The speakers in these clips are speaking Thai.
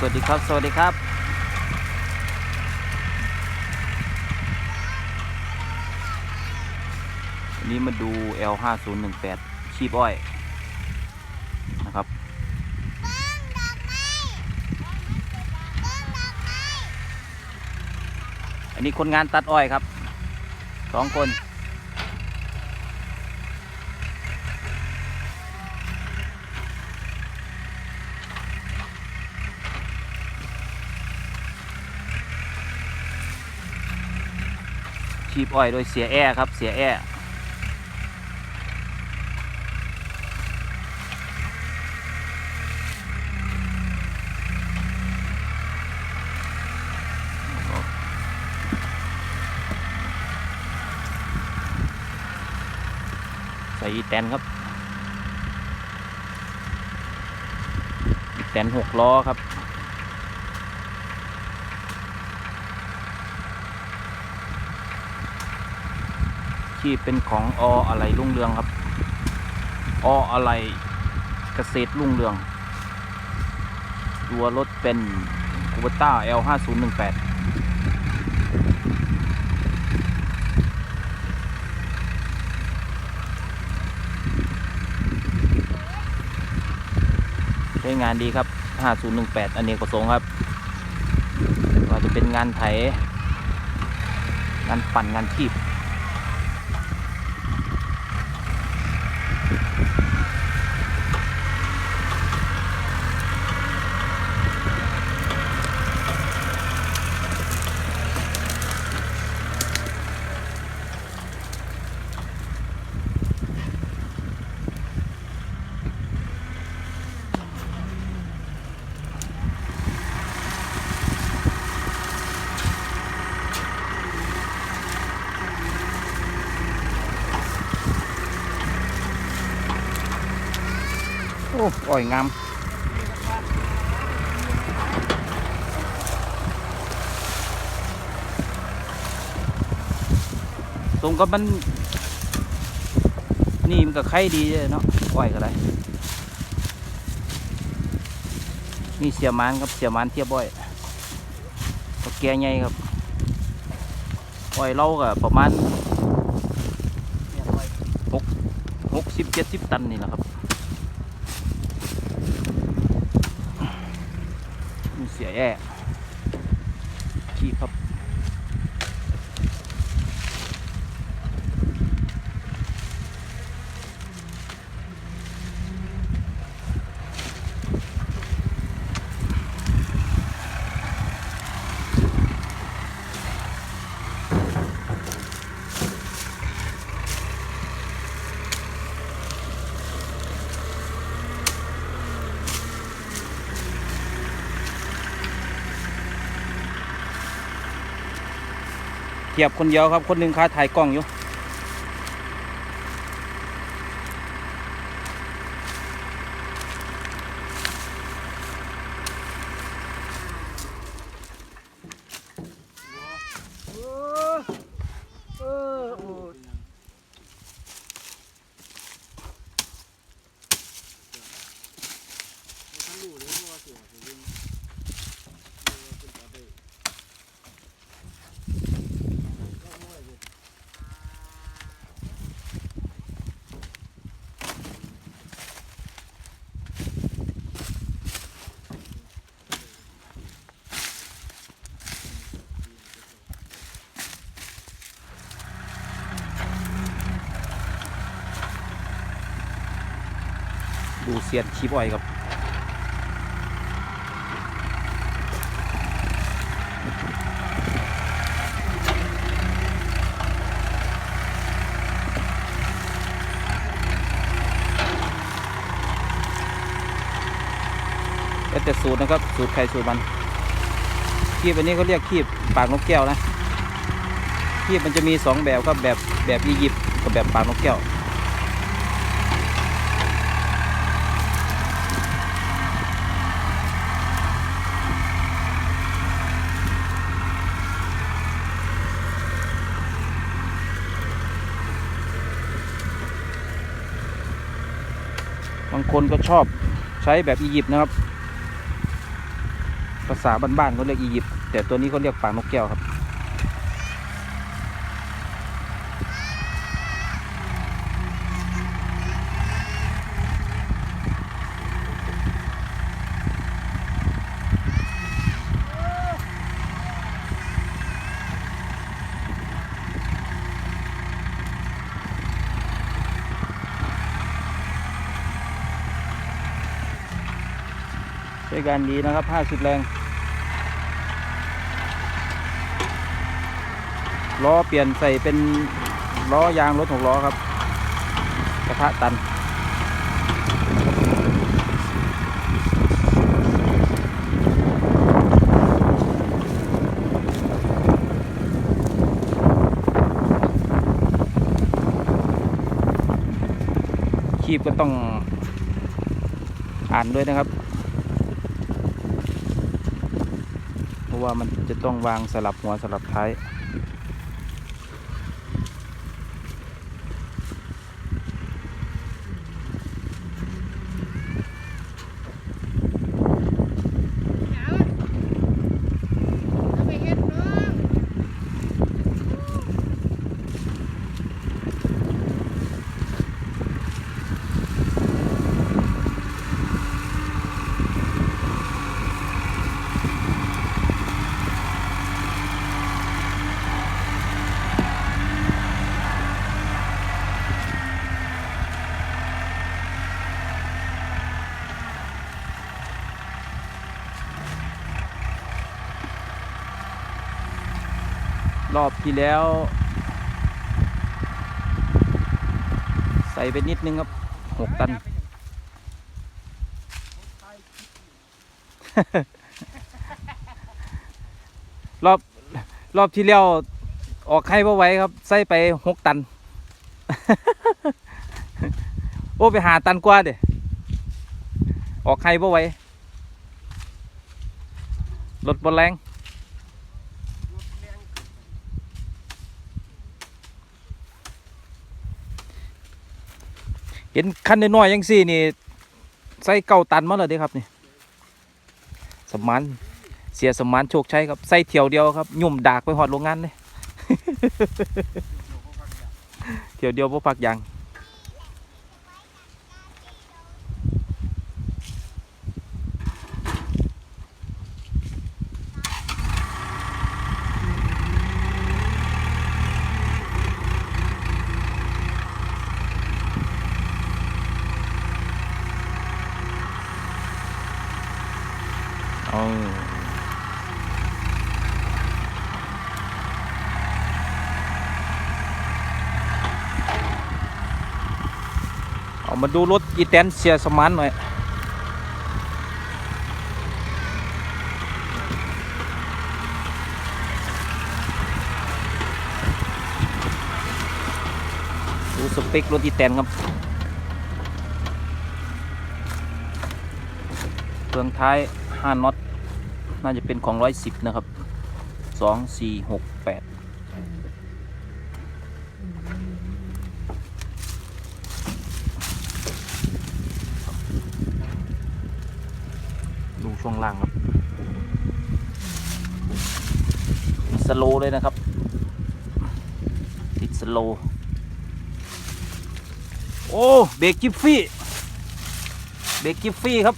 สวัสดีครับ สวัสดีครับ วันนี้มาดู L5018 ชีพอ้อย นะครับอันนี้คนงานตัดอ้อยครับสองคน ชีพอ้อยโดยเสียแอครับเสียแอใส่อีแตนครับอีแตนหกล้อครับ ที่เป็นของออะไรรุ่งเรืองครับ ออะไรเกษตรรุ่งเรือง ตัวรถเป็นคูเบต้า L5018 ใช้งานดีครับ 5018อเนกประสงค์ครับว่าจะเป็นงานไถ งานปั่นงานทีบ อ้อ่อยงามตรงกับมัน นี่มันก็ไข่ดีเลยเนาะอ่อยก็ได้นี่เสียมานครับเสียมานเทียบบ่อยก็แก่ใหญ่ครับอ่อยเราก็ประมาณหกหกสิบเจ็ดสิบตันนี่แหละครับ มีเสีย แย่ขี้ครับ เทียบคนเดียวครับ คนหนึ่งค้าถ่ายกล้องอยู่ ดูเสียนชีบอ้อยครับแล้วแต่สูตรนะครับ สูตรใครสูตรมันคีบอันนี้เขาเรียกคีบปากนกแก้วนะคีบมันจะมีสองแบบครับแบบแบบอียิปต์กับแบบปากนกแก้ว บางคนก็ชอบใช้แบบอียิปต์นะครับ ภาษาบ้านๆเขาเรียกอียิปต์แต่ตัวนี้เขาเรียกปากนกแก้วครับ ใช้การดีนะครับ 50 แรง ล้อเปลี่ยนใส่เป็นล้อยางรถหกล้อครับ กระทะตัน คีบก็ต้องอ่านด้วยนะครับ เพราะว่ามัน จะต้องวางสลับหัวสลับท้าย รอบที่แล้ว ใส่ไปนิดนึงครับหกตัน รอบรอบที่แล้วออกไข่บ่ไหว้ครับ ใส่ไปหกตัน โอ้ไปหาตันกว่าเด้ออกไข่บ่ไหว้รถบนแรง ห็นคันน้อยๆยังสี่นี่ใส่เก่าตันมาเลยเด้ครับนี่สมานเสียสมานโชคชัยครับใส่เที่ยวเดียวครับยุ่มดากไปหอดโรงงานเลยเที่ยวเดียวพวกพักยาง เอามาดูรถอีแตนเสียสมานหน่อย ดูสเปครถอีแตนครับเครื่องท้าย 5น็อต น่าจะเป็นของ 110 นะครับ 2 4 6 8 ช่วงล่างครับสโลเลยนะครับ ติดสโล โอ้เบรกจิฟฟี่เบรกกิฟฟี่ครับ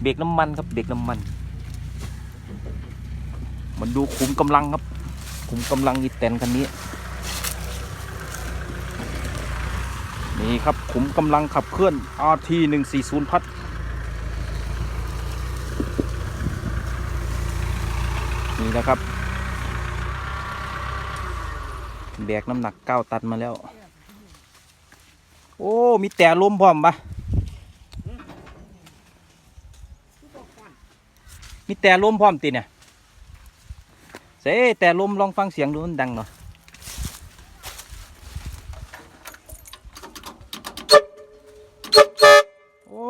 เบรกน้ำมันครับเบรกน้ำมัน มันดูขุมกำลังครับขุมกำลังอีแตนคันนี้ นี่ครับขุมกำลังขับเคลื่อน RT 140พัด นี่นะครับแบกน้ำหนัก9ตันมาแล้ว โอ้ มีแต่ลมพร้อมปะมีแต่ลมพร้อมติเนี่ยเซ่แต่ลมลองฟังเสียงดูมันดังหน่อยโอ้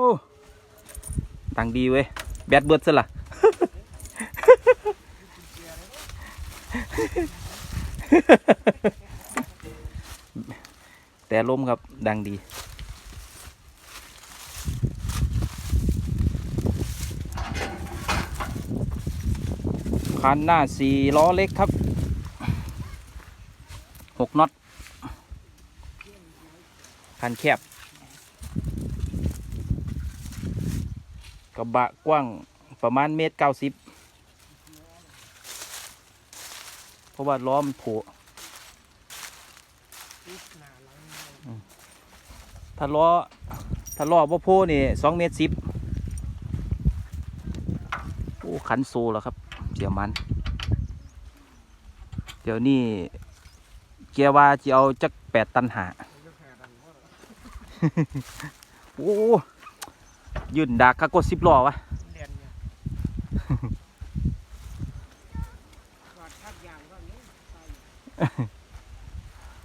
ดังดีเว้ย แบตเบิดซะละ แต่ลมครับดังดี คันหน้าสี่ล้อเล็กครับหกน็อต คันแคบ กระบะกว้างประมาณเมตรเก้าสิบเพ ราะว่าล้อมันโผล่ถ้าล้อถ้าล้อบ่โผล่นี่สองเมตรสิบโอ้ขันโซแล้วครับเสียมัน เดี๋ยวนี้เกียร์ว่าจะเอาจักแปดตันหาโอ้ยืนดักกะกดสิบล้อวะ เรียนเนี่ยกอดทักอย่างก็นี้ไป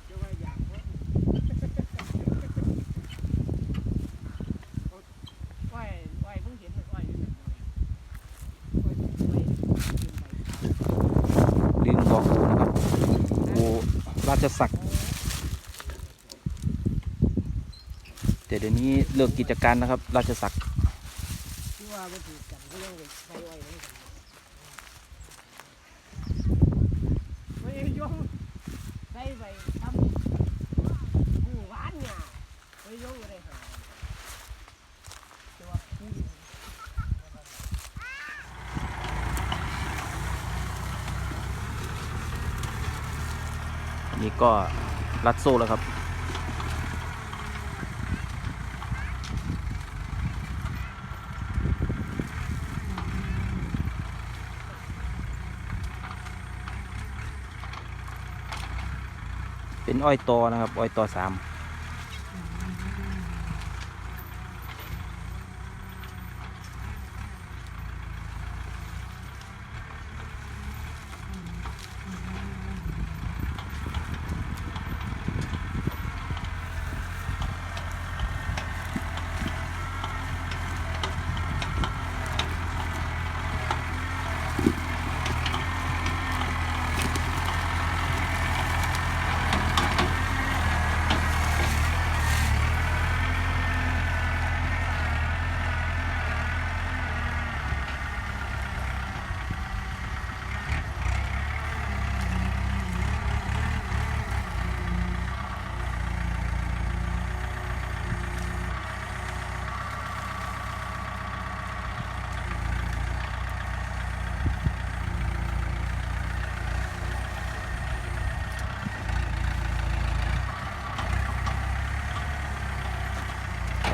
จะว่าอย่างก็ไหวไหวเพิ่งเห็นมันไหวอยู่เนี่ยไหวไหวยืนไป ลืมบอกกูนะครับกู จะสัก แต่เดี๋ยวนี้เลิกกิจการนะครับ ราชสักที่ว่าไปถูกกันก็ยังไปไหวเหมือนกันไว้ยงได้ไปทำหมู่บ้านเนี่ยไม่ยงอะไรหาแต่ว่าผู้หญิง อันนี้ ก็รัดโซ่แล้วครับ เป็นอ้อยตอนะครับ อ้อยตอสาม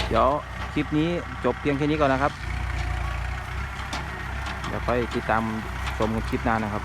เดี๋ยวคลิปนี้จบเพียงแค่นี้ก่อนนะครับ เดี๋ยวค่อยติดตามชมคลิปหน้านะครับ